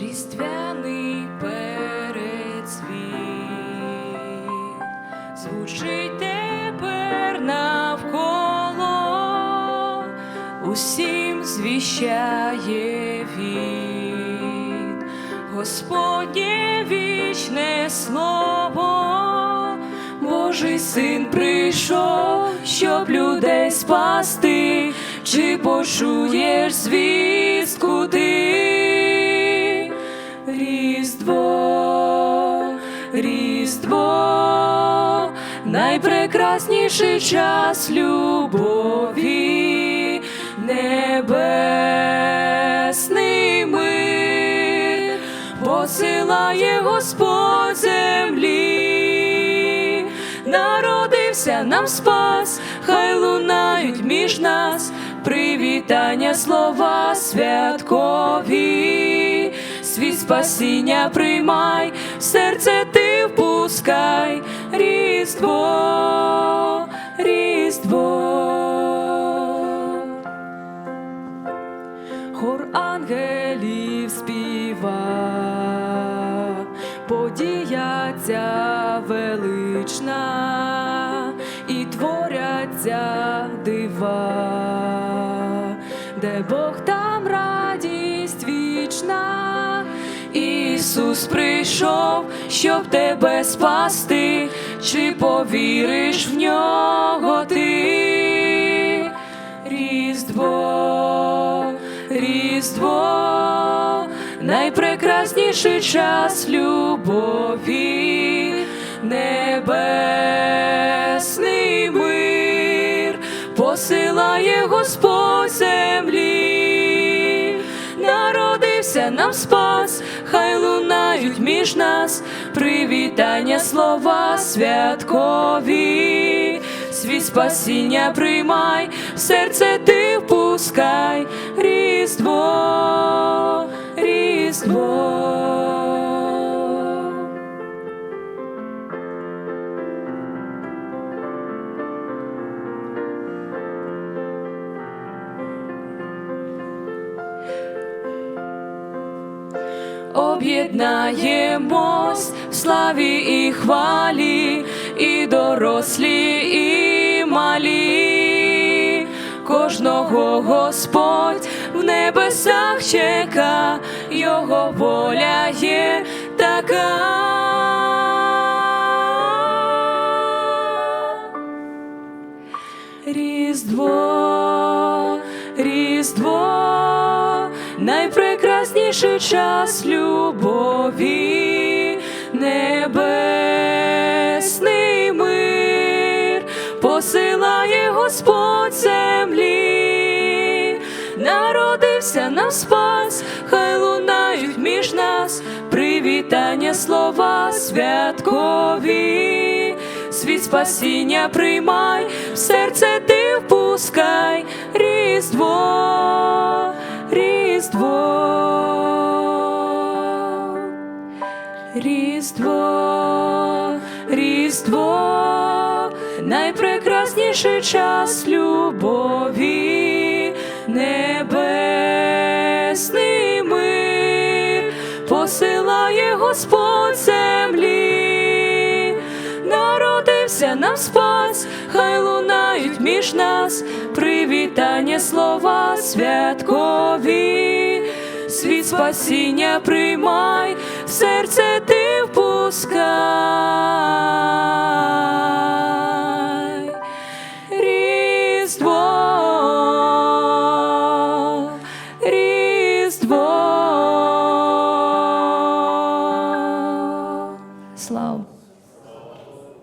різдвяний перецвіт звучить тепер навколо, усім звіщає він, Господнє вічне слово, Божий син прийшов, щоб людей спасти. Чи почуєш звістку ти? Різдво, Різдво, найпрекрасніший час любові, небесний мир, посилає Господь землі, народився нам спас, хай лунають між нас привітання слова святкові, світ спасіння приймай, серце ти впускай, Різдво, Різдво. Хор ангелів співа, подія ця велична, і творяться дива, де Бог там радість вічна. Ісус прийшов, щоб тебе спасти, чи повіриш в нього ти? Різдво, Різдво, найпрекрасніший час любові, небесний мир, посилає Господь землі, народився нам спас, між нас? Привітання слова святкові, свій спасіння приймай, в серце ти впускай, Різдво. Об'єднаємось в славі і хвалі, і дорослі, і малі, кожного Господь в небесах чека, Його воля є така. Різдво, Різдво, найпрекрасніший час любові, небесний мир, посилає Господь землі, народився нам спас, хай лунають між нас. Привітання слова святкові. Світ спасіння приймай, в серце ти впускай, Різдво, Різдво, Різдво, Різдво, найпрекрасніший час любові, небесний мир, посилає Господь землі. Народився нам спас, хай лунають між нас привітання слова святкові, світ спасіння приймай, серце ти впускай.